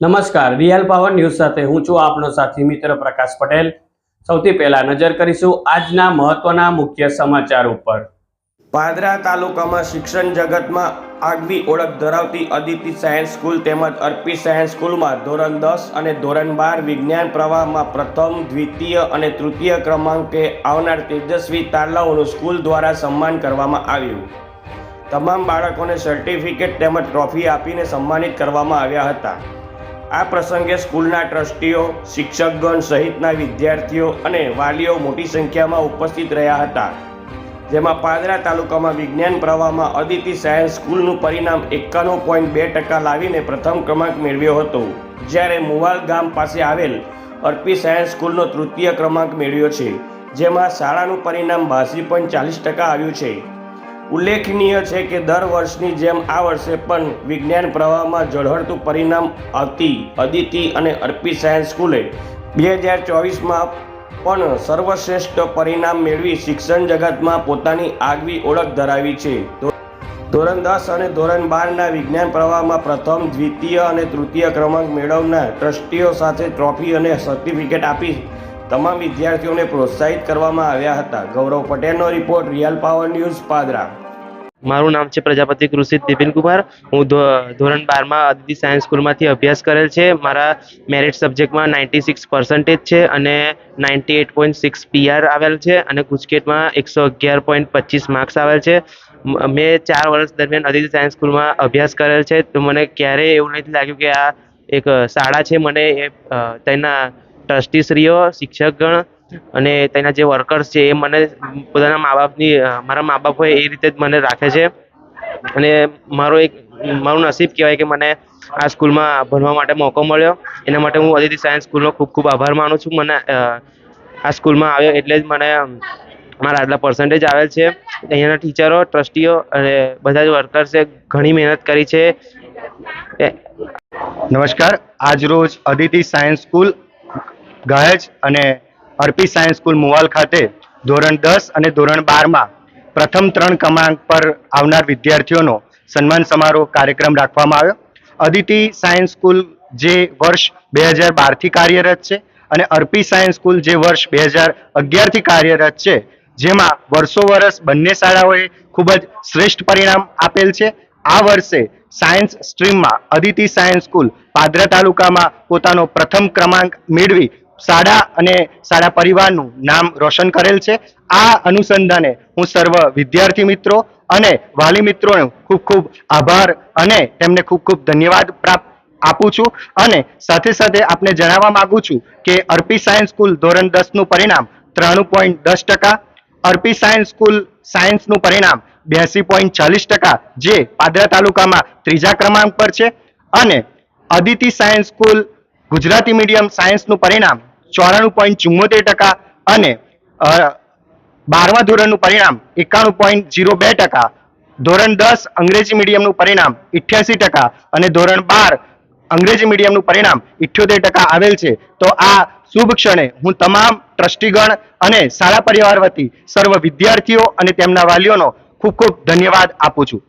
નમસ્કાર, real power news સાથે હું છું આપનો સાથી મિત્ર પ્રકાશ પટેલ. સૌથી પહેલા નજર કરીશું આજના મહત્વના મુખ્ય સમાચાર ઉપર. પાદરા તાલુકામાં શિક્ષણ જગતમાં આગવી ઓળખ ધરાવતી અદિતિ સાયન્સ સ્કૂલ તેમજ અર્પી સાયન્સ સ્કૂલમાં ધોરણ દસ અને ધોરણ બાર વિજ્ઞાન પ્રવાહમાં પ્રથમ, દ્વિતીય અને તૃતીય ક્રમાંકે આવનાર તેજસ્વી તાલાઓનું સ્કૂલ દ્વારા સન્માન કરવામાં આવ્યું. તમામ બાળકોને સર્ટિફિકેટ તેમજ ટ્રોફી આપીને સન્માનિત કરવામાં આવ્યા હતા. આ પ્રસંગે સ્કૂલના ટ્રસ્ટીઓ, શિક્ષકગણ સહિતના વિદ્યાર્થીઓ અને વાલીઓ મોટી સંખ્યામાં ઉપસ્થિત રહ્યા હતા. જેમાં પાદરા તાલુકામાં વિજ્ઞાન પ્રવાહમાં અદિતિ સાયન્સ સ્કૂલનું પરિણામ એકાણું પોઈન્ટ બે ટકા લાવીને પ્રથમ ક્રમાંક મેળવ્યો હતો. જ્યારે મુવાલ ગામ પાસે આવેલ અર્પી સાયન્સ સ્કૂલનો તૃતીય ક્રમાંક મેળવ્યો છે, જેમાં શાળાનું પરિણામ બાસી પોઈન્ટ ચાલીસ ટકા આવ્યું છે. ઉલ્લેખનીય છે કે દર વર્ષની જેમ આ વર્ષે પણ વિજ્ઞાન પ્રવાહમાં ઝળહળતું પરિણામ આવતી અદિતિ અને અર્પી સાયન્સ સ્કૂલે બે હજાર ચોવીસમાં પણ સર્વશ્રેષ્ઠ પરિણામ મેળવી શિક્ષણ જગતમાં પોતાની આગવી ઓળખ ધરાવી છે. ધોરણ દસ અને ધોરણ બારના વિજ્ઞાન પ્રવાહમાં પ્રથમ, દ્વિતીય અને તૃતીય ક્રમાંક મેળવનાર ટ્રસ્ટીઓ સાથે ટ્રોફી અને સર્ટિફિકેટ આપી તમામ વિદ્યાર્થીઓને પ્રોત્સાહિત કરવામાં આવ્યા હતા. ગૌરવ પટેલનો report, real power news, Padra. મારું નામ છે પ્રજાપતિ કૃષિત બિપિન કુમાર. હું ધોરણ બારમાં અદિતિ સાયન્સ સ્કૂલમાંથી અભ્યાસ કરેલ છે. મારા મેરિટ સબ્જેક્ટમાં નાઇન્ટી સિક્સ પર્સન્ટેજ છે અને ninety eight point six PR આવેલ છે અને ગુજકેટમાં એકસો અગિયાર પોઈન્ટ પચીસ માર્ક્સ આવેલ છે. મેં ચાર વર્ષ દરમિયાન અદિતિ સાયન્સ સ્કૂલમાં અભ્યાસ કરેલ છે. તો મને ક્યારેય એવું નથી લાગ્યું કે આ એક શાળા છે. મને એ તેના ટ્રસ્ટીશ્રીઓ, શિક્ષકગણ અને તેના જે વર્કર્સ છે, એ મને પોતાના મા બાપની મારા મા બાપ હોય એ રીતે જ મને રાખે છે. અને મારો એક, મારું નસીબ કહેવાય કે મને આ સ્કૂલમાં ભણવા માટે મોકો મળ્યો. એના માટે હું અદિતિ સાયન્સ સ્કૂલનો ખૂબ ખૂબ આભાર માનું છું. મને આ સ્કૂલમાં આવ્યો એટલે જ મને મારા આટલા પર્સન્ટેજ આવેલ છે. અહીંયાના ટીચરો, ટ્રસ્ટીઓ અને બધા જ વર્કર્સે ઘણી મહેનત કરી છે. નમસ્કાર. નમસ્કાર આજરોજ અદિતિ સાયન્સ સ્કૂલ ગાયજ અને અર્પી સાયન્સ સ્કૂલ મુવાલ ખાતે ધોરણ દસ અને ધોરણ બારમાં પ્રથમ ત્રણ ક્રમાંક પર આવનાર વિદ્યાર્થીઓનો સન્માન સમારોહ કાર્યક્રમ રાખવામાં આવ્યો. અદિતિ સાયન્સ સ્કૂલ જે વર્ષ બે હજાર બારથી કાર્યરત છે અને અર્પી સાયન્સ સ્કૂલ જે વર્ષ બે હજાર અગિયારથી કાર્યરત છે, જેમાં વર્ષો વર્ષ બંને શાળાઓએ ખૂબ જ શ્રેષ્ઠ પરિણામ આપેલ છે. આ વર્ષે સાયન્સ સ્ટ્રીમમાં અદિતિ સાયન્સ સ્કૂલ પાદરા તાલુકામાં પોતાનો પ્રથમ ક્રમાંક મેળવી શાળા અને શાળા પરિવારનું નામ રોશન કરેલ છે. આ અનુસંધાને હું સર્વ વિદ્યાર્થી મિત્રો અને વાલી મિત્રોને ખૂબ ખૂબ આભાર અને તેમને ખૂબ ખૂબ ધન્યવાદ પ્રાપ્ત આપું છું. અને સાથે સાથે આપને જણાવવા માંગુ છું કે અર્પી સાયન્સ સ્કૂલ ધોરણ દસનું પરિણામ ત્રાણું પોઈન્ટ દસ ટકા અર્પી સાયન્સ સ્કૂલ સાયન્સનું પરિણામ બ્યાસી પોઈન્ટ ચાલીસ ટકા, જે પાદરા તાલુકામાં ત્રીજા ક્રમાંક પર છે. અને Aditi science school Gujarati medium સાયન્સનું પરિણામ ચોરાણું પોઈન્ટ ચુમ્મોતેર ટકા અને બારમા ધોરણનું પરિણામ એકાણું પોઈન્ટ ઝીરો બે ટકા, ધોરણ દસ અંગ્રેજી મીડિયમનું પરિણામ ઇઠ્યાસી ટકા અને ધોરણ બાર અંગ્રેજી મીડિયમનું પરિણામ ઇઠ્યોતેર ટકા આવેલ છે તો આ શુભ ક્ષણે હું તમામ ટ્રસ્ટીગણ અને શાળા પરિવાર વતી સર્વ વિદ્યાર્થીઓ અને તેમના વાલીઓનો ખૂબ ખૂબ ધન્યવાદ આપું છું.